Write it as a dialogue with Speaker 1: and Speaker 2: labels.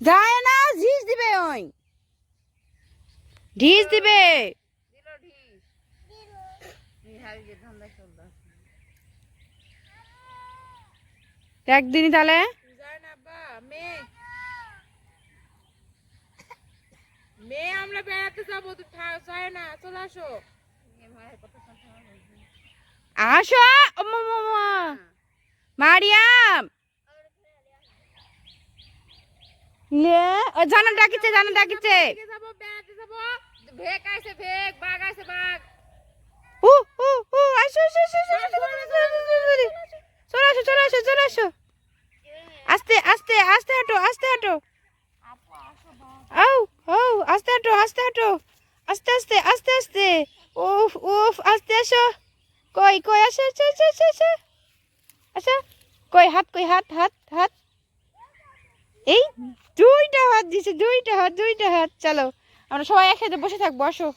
Speaker 1: যায় না ঝিস দিবে ওই। ঢিস দিবে। একদিনই তাহলে।
Speaker 2: মেয়ে। আমরা বেড়াতে যাব তো যায় না চলে আসো।
Speaker 1: আসো মা। মারিয়াম। লে ও জানা ডাকিছে জানা ডাকিছে আস্তে আস্তে আস্তে হাঁটো আস্তে হাঁটো আও ও আস্তে হাঁটো আস্তে হাঁটো আস্তে আস্তে আস্তে আস্তে উফ উফ আস্তে আসো কই কই আসো আসো কই হাত কই হাত হাত হাত এই দুইটা হাত দিছে, দুইটা হাত দুইটা হাত, চলো। আমরা সবাই একসাথে বসে থাকব, আসো।